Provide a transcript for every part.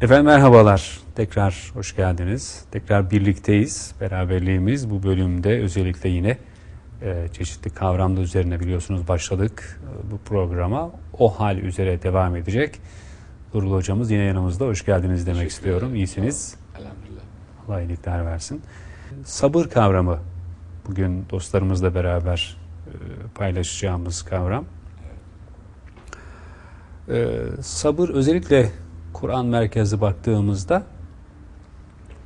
Efendim merhabalar. Tekrar hoş geldiniz. Tekrar birlikteyiz. Beraberliğimiz bu bölümde özellikle yine e, çeşitli kavramda üzerine biliyorsunuz başladık e, bu programa. O hal üzere devam edecek. Durul hocamız yine yanımızda. Hoş geldiniz demek istiyorum. İyisiniz. Elhamdülillah. Allah iyilikler versin. Sabır kavramı bugün dostlarımızla beraber e, paylaşacağımız kavram. E, sabır özellikle Kur'an merkezli baktığımızda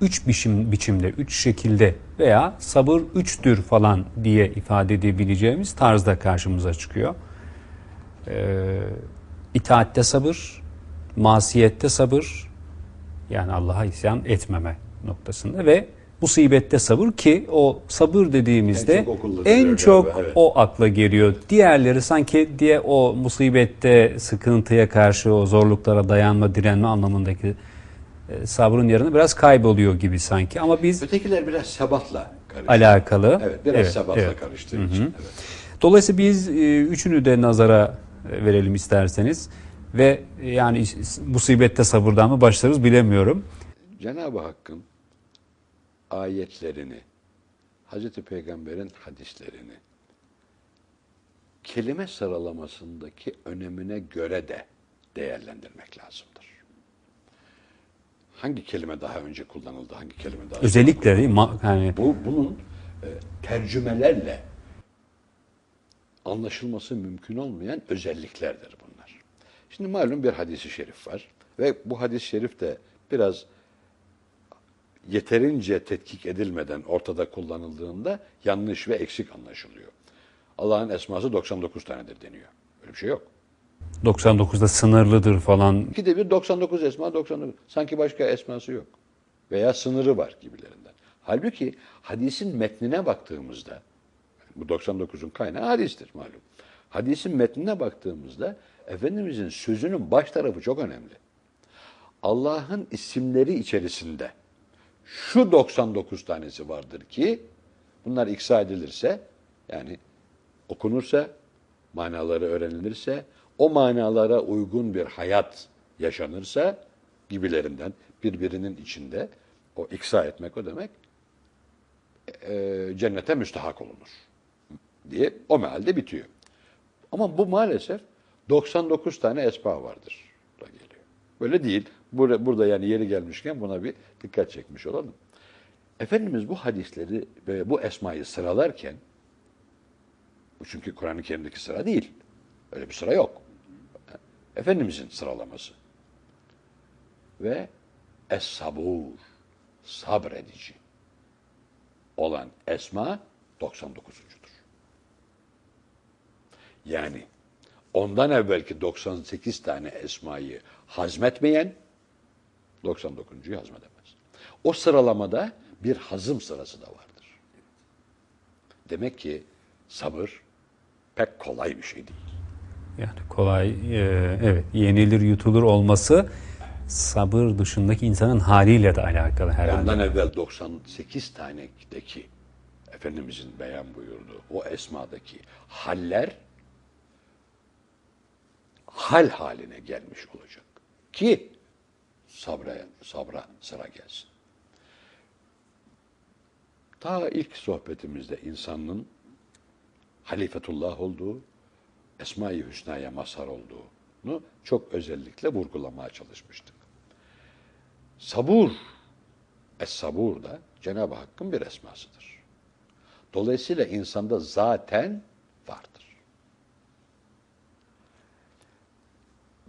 üç biçim, biçimde, üç şekilde veya sabır üçtür falan diye ifade edebileceğimiz tarzda karşımıza çıkıyor. E, itaatte sabır, masiyette sabır, yani Allah'a isyan etmeme noktasında ve musibette sabır ki o sabır dediğimizde En çok en çok galiba, evet. o akla geliyor. Diğerleri sanki diye o musibette sıkıntıya karşı o zorluklara dayanma, direnme anlamındaki e, sabrın yerine biraz kayboluyor gibi sanki. Ama biz Ötekiler biraz sebatla karıştı. alakalı. Evet, biraz Evet, sebatla evet. karıştığı için. Evet. Dolayısıyla biz e, üçünü de nazara e, verelim isterseniz ve yani musibette sabırdan mı başlarız bilemiyorum. Cenab-ı Hakk'ın ayetlerini, Hazreti Peygamber'in hadislerini kelime sıralamasındaki önemine göre de değerlendirmek lazımdır. Hangi kelime daha önce kullanıldı, hangi kelime daha Özellikle? Ma- yani Bu bunun e, tercümelerle anlaşılması mümkün olmayan özelliklerdir bunlar. Şimdi malum bir hadisi şerif var ve bu hadis-i şerif de biraz yeterince tetkik edilmeden ortada kullanıldığında yanlış ve eksik anlaşılıyor. Allah'ın esması 99 tanedir deniyor. Öyle bir şey yok. 99'da sınırlıdır falan. İkide bir 99 esma 99. Sanki başka esması yok. Veya sınırı var gibilerinden. Halbuki hadisin metnine baktığımızda, bu 99'un kaynağı hadistir malum. Hadisin metnine baktığımızda Efendimizin sözünün baş tarafı çok önemli. Allah'ın isimleri içerisinde şu 99 tanesi vardır ki bunlar iksa edilirse yani okunursa, manaları öğrenilirse, o manalara uygun bir hayat yaşanırsa gibilerinden birbirinin içinde o iksa etmek o demek e, cennete müstahak olunur diye o mealde bitiyor. Ama bu maalesef 99 tane esma vardır Böyle değil. Burada, yani yeri gelmişken buna bir dikkat çekmiş olalım. Efendimiz bu hadisleri ve bu esmayı sıralarken bu çünkü Kur'an-ı Kerim'deki sıra değil. Öyle bir sıra yok. Efendimizin sıralaması. Ve Es-Sabur, sabredici olan esma 99'uncudur. Yani ondan evvelki 98 tane esmayı hazmetmeyen 99'uncuyu hazmedemez. O sıralamada bir hazım sırası da vardır. Demek ki sabır pek kolay bir şey değil. Yani kolay, e, evet yenilir yutulur olması sabır dışındaki insanın haliyle de alakalı herhalde. Ondan evvel 98 tanedeki Efendimizin beyan buyurduğu o esmadaki haller hal haline gelmiş olacak. Ki sabra, sabra sıra gelsin. Ta ilk sohbetimizde insanın halifetullah olduğu, Esma-i Hüsna'ya mazhar olduğunu çok özellikle vurgulamaya çalışmıştık. Sabur, Es-Sabur da Cenab-ı Hakk'ın bir esmasıdır. Dolayısıyla insanda zaten vardır.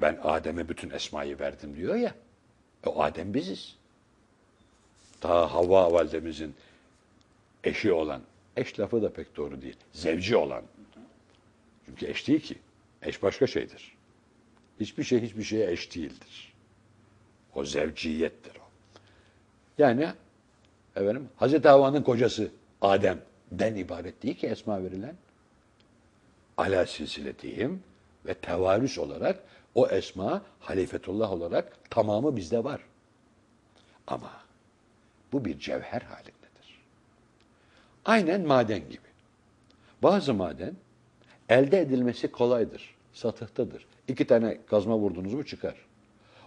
Ben Adem'e bütün esmayı verdim diyor ya. E, o Adem biziz. Ta Havva validemizin eşi olan, eş lafı da pek doğru değil, zevci olan. Çünkü eş değil ki. Eş başka şeydir. Hiçbir şey hiçbir şeye eş değildir. O zevciyettir o. Yani efendim Hazreti Havva'nın kocası Adem'den ibaret değil ki esma verilen. Ala silsiletihim ve tevarüs olarak o esma halifetullah olarak tamamı bizde var. Ama bu bir cevher halindedir. Aynen maden gibi. Bazı maden elde edilmesi kolaydır, satıhtadır. İki tane kazma vurdunuz mu çıkar.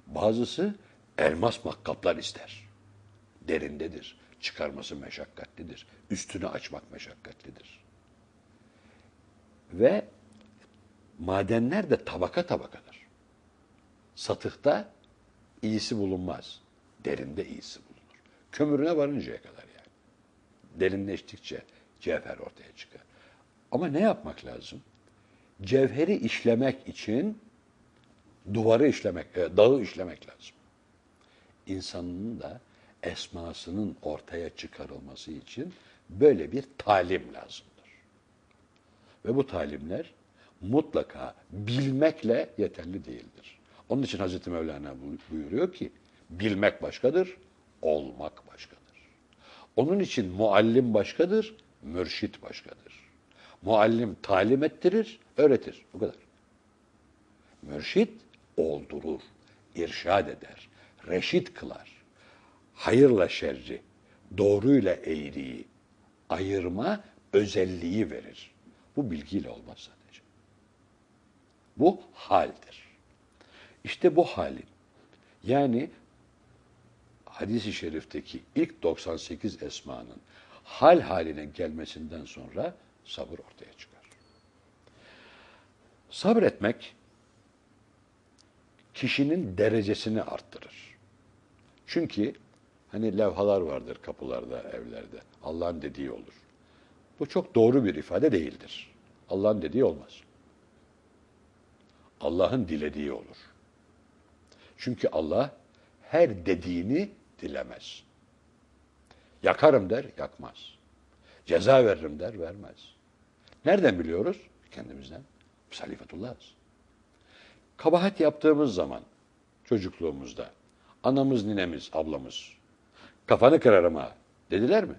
Bazısı elmas makkaplar ister. Derindedir. Çıkarması meşakkatlidir. Üstünü açmak meşakkatlidir. Ve madenler de tabaka tabakadır. Satıkta iyisi bulunmaz. Derinde iyisi bulunur. Kömürüne varıncaya kadar yani. Derinleştikçe cevher ortaya çıkar. Ama ne yapmak lazım? Cevheri işlemek için duvarı işlemek, e, dağı işlemek lazım. İnsanın da esmasının ortaya çıkarılması için böyle bir talim lazımdır. Ve bu talimler mutlaka bilmekle yeterli değildir. Onun için Hazreti Mevlana buyuruyor ki bilmek başkadır, olmak başkadır. Onun için muallim başkadır, mürşit başkadır. Muallim talim ettirir, öğretir. Bu kadar. Mürşit oldurur, irşad eder, reşit kılar. Hayırla şerri, doğruyla eğriyi ayırma özelliği verir. Bu bilgiyle olmaz sadece. Bu haldir. İşte bu halin yani hadis-i şerifteki ilk 98 esmanın hal haline gelmesinden sonra sabır ortaya çıkar. Sabretmek kişinin derecesini arttırır. Çünkü hani levhalar vardır kapılarda, evlerde. Allah'ın dediği olur. Bu çok doğru bir ifade değildir. Allah'ın dediği olmaz. Allah'ın dilediği olur. Çünkü Allah her dediğini dilemez. Yakarım der, yakmaz. Ceza veririm der, vermez. Nereden biliyoruz? Kendimizden. Biz halifetullahız. Kabahat yaptığımız zaman çocukluğumuzda anamız, ninemiz, ablamız kafanı kırarım ha dediler mi?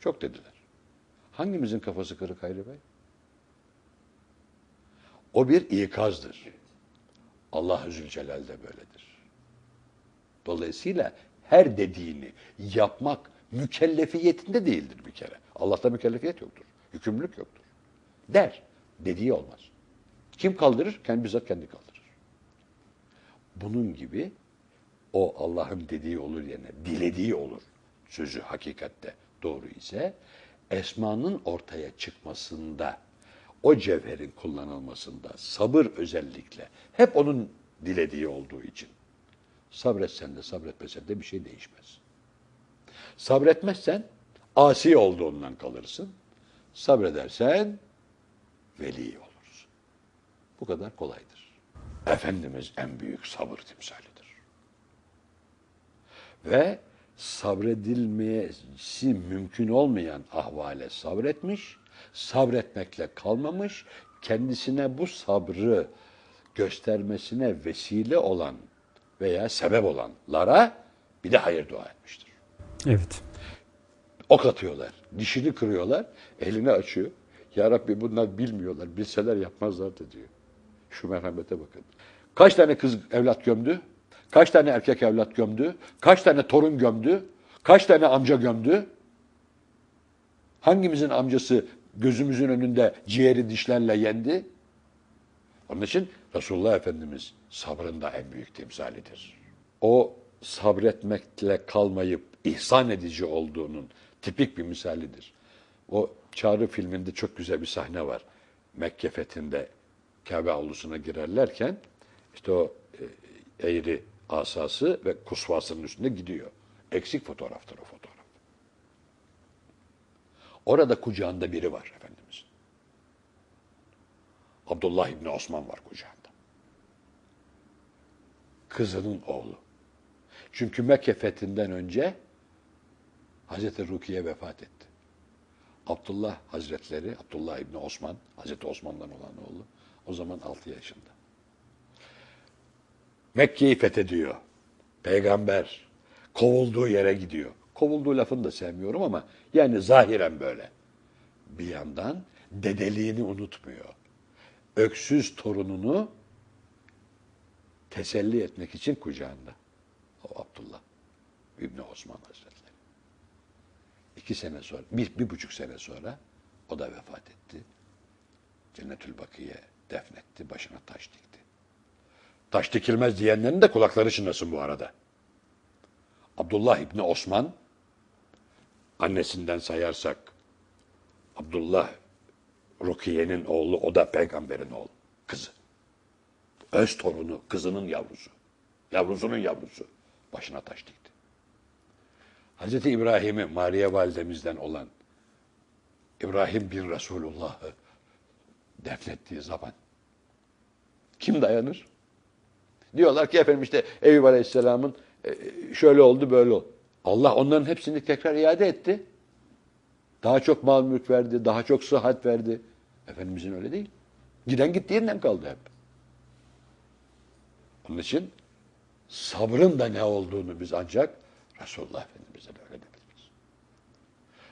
Çok dediler. Hangimizin kafası kırık Hayri Bey? O bir ikazdır. Allah Zülcelal de böyledir. Dolayısıyla her dediğini yapmak mükellefiyetinde değildir bir kere. Allah'ta mükellefiyet yoktur. Yükümlülük yoktur. Der. Dediği olmaz. Kim kaldırır? Kendi bizzat kendi kaldırır. Bunun gibi o Allah'ın dediği olur yerine dilediği olur. Sözü hakikatte doğru ise esmanın ortaya çıkmasında o cevherin kullanılmasında sabır özellikle hep onun dilediği olduğu için sabretsen de sabretmesen de bir şey değişmez. Sabretmezsen asi olduğundan kalırsın. Sabredersen veli olursun. Bu kadar kolaydır. Efendimiz en büyük sabır timsalidir. Ve sabredilmesi mümkün olmayan ahvale sabretmiş, sabretmekle kalmamış, kendisine bu sabrı göstermesine vesile olan veya sebep olanlara bir de hayır dua etmiştir. Evet. Ok atıyorlar, dişini kırıyorlar, elini açıyor. Ya Rabbi bunlar bilmiyorlar, bilseler yapmazlardı diyor. Şu merhamete bakın. Kaç tane kız evlat gömdü? Kaç tane erkek evlat gömdü? Kaç tane torun gömdü? Kaç tane amca gömdü? Hangimizin amcası gözümüzün önünde ciğeri dişlerle yendi? Onun için Resulullah Efendimiz sabrında en büyük timsalidir. O sabretmekle kalmayıp ihsan edici olduğunun tipik bir misalidir. O Çağrı filminde çok güzel bir sahne var. Mekke fethinde Kabe avlusuna girerlerken işte o e, eğri asası ve kusvasının üstünde gidiyor. Eksik fotoğraftır o fotoğraf. Orada kucağında biri var Efendimizin. Abdullah İbni Osman var kucağında. Kızının oğlu. Çünkü Mekke fethinden önce Hazreti Rukiye vefat etti. Abdullah Hazretleri, Abdullah İbni Osman, Hazreti Osman'dan olan oğlu, o zaman 6 yaşında. Mekke'yi fethediyor. Peygamber kovulduğu yere gidiyor. Kovulduğu lafını da sevmiyorum ama yani zahiren böyle. Bir yandan dedeliğini unutmuyor. Öksüz torununu teselli etmek için kucağında. O Abdullah İbni Osman Hazretleri. İki sene sonra, bir, bir buçuk sene sonra o da vefat etti. Cennetül Bakiye defnetti, başına taş dikti. Taş dikilmez diyenlerin de kulakları çınlasın bu arada. Abdullah İbni Osman, annesinden sayarsak Abdullah Rukiye'nin oğlu, o da peygamberin oğlu, kızı. Öz torunu, kızının yavrusu. Yavrusunun yavrusu. Başına taş dikti. Hazreti İbrahim'i Mariye validemizden olan İbrahim bin Resulullah'ı defnettiği zaman kim dayanır? Diyorlar ki efendim işte Eyüp Aleyhisselam'ın e, şöyle oldu böyle oldu. Allah onların hepsini tekrar iade etti. Daha çok mal mülk verdi, daha çok sıhhat verdi. Efendimizin öyle değil. Giden gitti yerinden kaldı hep. Onun için sabrın da ne olduğunu biz ancak Resulullah Efendimiz'den öğrenebiliriz.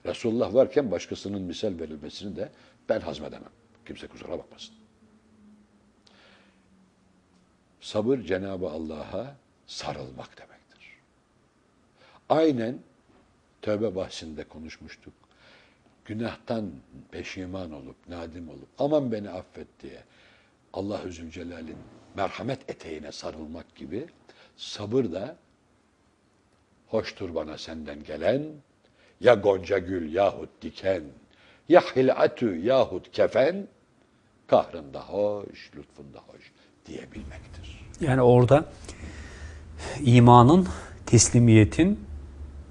Resulullah varken başkasının misal verilmesini de ben hazmedemem. Kimse kusura bakmasın. Sabır Cenab-ı Allah'a sarılmak demektir. Aynen tövbe bahsinde konuşmuştuk. Günahtan peşiman olup, nadim olup, aman beni affet diye Allah-u Zülcelal'in merhamet eteğine sarılmak gibi sabır da hoştur bana senden gelen ya gonca gül yahut diken ya hilatü yahut kefen kahrında hoş, lütfunda hoş diyebilmektir. Yani orada imanın, teslimiyetin,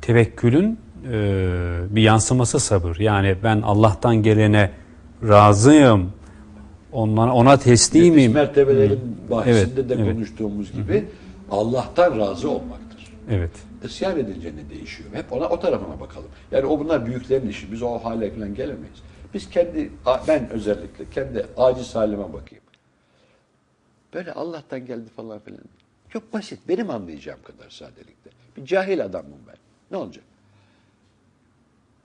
tevekkülün e, bir yansıması sabır. Yani ben Allah'tan gelene razıyım, ona, ona teslimim. Biz mertebelerin bahsinde Evet, de evet. konuştuğumuz gibi Allah'tan razı olmaktır. Evet. Isyan edince ne değişiyor? Hep ona o tarafına bakalım. Yani o bunlar büyüklerin işi. Biz o hale falan gelemeyiz. Biz kendi, ben özellikle kendi aciz halime bakayım. Böyle Allah'tan geldi falan filan. Çok basit. Benim anlayacağım kadar sadelikte. Bir cahil adamım ben. Ne olacak?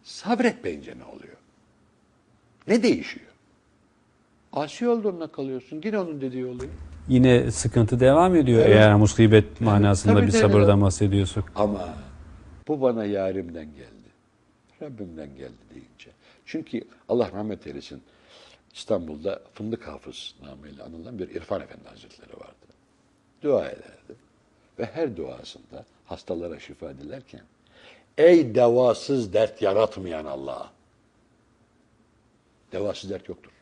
Sabretmeyince ne oluyor? Ne değişiyor? Asi olduğunda kalıyorsun. Yine onun dediği oluyor. Yine sıkıntı devam ediyor Evet. eğer musibet manasında Tabii, bir sabırdan bahsediyorsak. Ama bu bana yarimden geldi. Rabbimden geldi deyince. Çünkü Allah rahmet eylesin İstanbul'da Fındık Hafız namıyla anılan bir İrfan Efendi Hazretleri vardı. Dua ederdi. Ve her duasında hastalara şifa dilerken Ey devasız dert yaratmayan Allah. Devasız dert yoktur.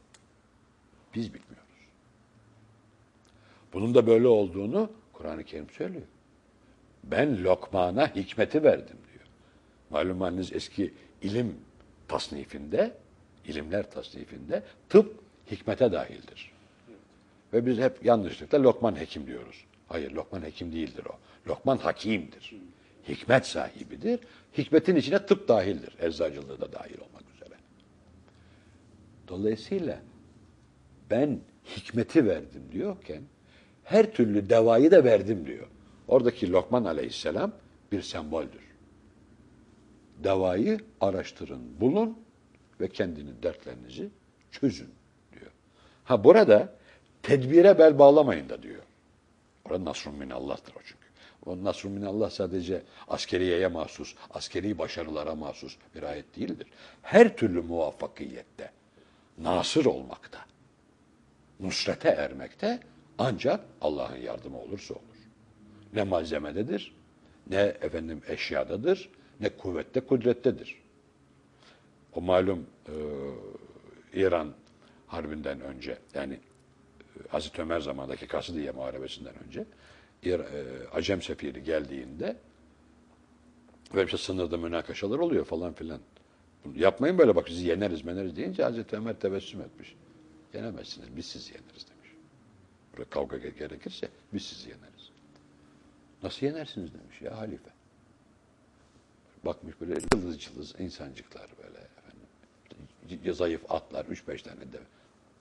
Biz bilmiyoruz. Bunun da böyle olduğunu Kur'an-ı Kerim söylüyor. Ben Lokman'a hikmeti verdim diyor. Malum haliniz eski ilim tasnifinde, ilimler tasnifinde tıp hikmete dahildir. Ve biz hep yanlışlıkla Lokman hekim diyoruz. Hayır, Lokman hekim değildir o. Lokman hakimdir. Hikmet sahibidir. Hikmetin içine tıp dahildir. Eczacılığı da dahil olmak üzere. Dolayısıyla ben hikmeti verdim diyorken her türlü devayı da verdim diyor. Oradaki Lokman aleyhisselam bir semboldür. Devayı araştırın, bulun ve kendini dertlerinizi çözün diyor. Ha burada tedbire bel bağlamayın da diyor. Orada nasrun minallah'tır o çünkü. O nasrun minallah sadece askeriyeye mahsus, askeri başarılara mahsus bir ayet değildir. Her türlü muvaffakiyette, nasır olmakta, nusrete ermekte ancak Allah'ın yardımı olursa olur. Ne malzemededir, ne efendim eşyadadır, ne kuvvette kudrettedir. O malum e, İran harbinden önce yani e, Hazreti Ömer zamanındaki Kasıdiye Muharebesi'nden önce İr, e, Acem sefiri geldiğinde böyle işte sınırda münakaşalar oluyor falan filan. Bunu Yapmayın böyle bak sizi yeneriz meneriz deyince Hazreti Ömer tebessüm etmiş. Yenemezsiniz biz sizi yeneriz demiş. Böyle kavga ge- gerekirse biz sizi yeneriz. Nasıl yenersiniz demiş ya halife. Bakmış böyle cılız cılız insancıklar böyle efendim. Zayıf atlar, üç beş tane de.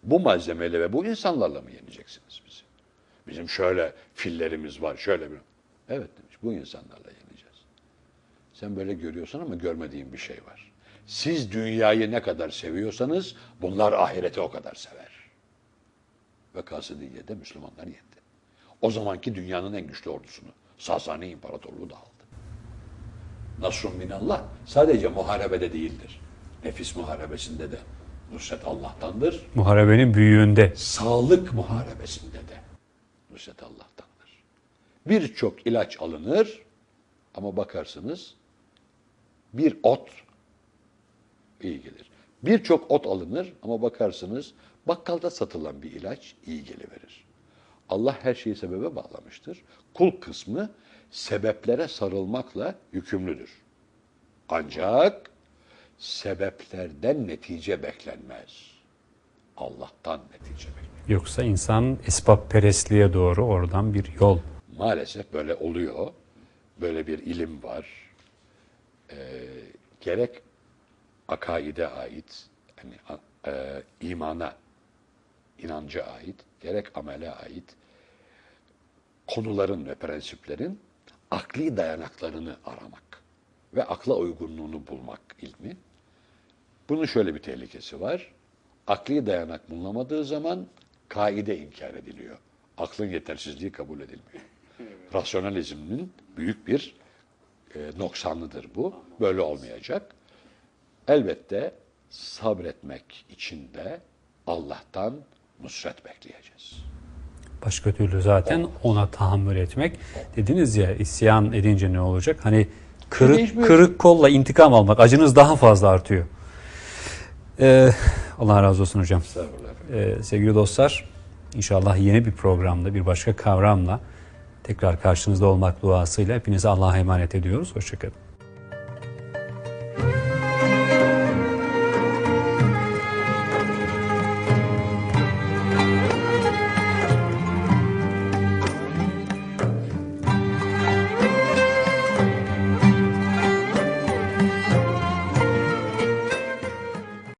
Bu malzemeyle ve bu insanlarla mı yeneceksiniz bizi? Bizim şöyle fillerimiz var, şöyle bir... Evet demiş, bu insanlarla yeneceğiz. Sen böyle görüyorsun ama görmediğin bir şey var. Siz dünyayı ne kadar seviyorsanız bunlar ahireti o kadar sever. Ve Kasıdiye'de Müslümanlar yendi. O zamanki dünyanın en güçlü ordusunu, Sasani İmparatorluğu da aldı. Nasrun minallah sadece muharebede değildir. Nefis muharebesinde de nusret Allah'tandır. Muharebenin büyüğünde. Sağlık muharebesinde de nusret Allah'tandır. Birçok ilaç alınır Ama bakarsınız bir ot iyi gelir. Birçok ot alınır ama bakarsınız bakkalda satılan bir ilaç iyi geliverir. Allah her şeyi sebebe bağlamıştır. Kul kısmı sebeplere sarılmakla yükümlüdür. Ancak sebeplerden netice beklenmez. Allah'tan netice beklenir. Yoksa insan esbab perestliğe doğru oradan bir yol. Maalesef böyle oluyor. Böyle bir ilim var. Ee, gerek akaide ait, yani e, imana, inanca ait, gerek amele ait konuların ve prensiplerin akli dayanaklarını aramak ve akla uygunluğunu bulmak ilmi. Bunun şöyle bir tehlikesi var. Akli dayanak bulunamadığı zaman kaide inkar ediliyor. Aklın yetersizliği kabul edilmiyor. Rasyonalizmin büyük bir e, noksanlıdır bu. Böyle olmayacak. Elbette sabretmek için de Allah'tan nusret bekleyeceğiz. Başka türlü zaten ona tahammül etmek. Dediniz ya isyan edince ne olacak? Hani kırık, Değişmiyor. kırık kolla intikam almak. Acınız daha fazla artıyor. Ee, Allah razı olsun hocam. Ee, sevgili dostlar, inşallah yeni bir programda bir başka kavramla tekrar karşınızda olmak duasıyla hepinize Allah'a emanet ediyoruz. Hoşçakalın.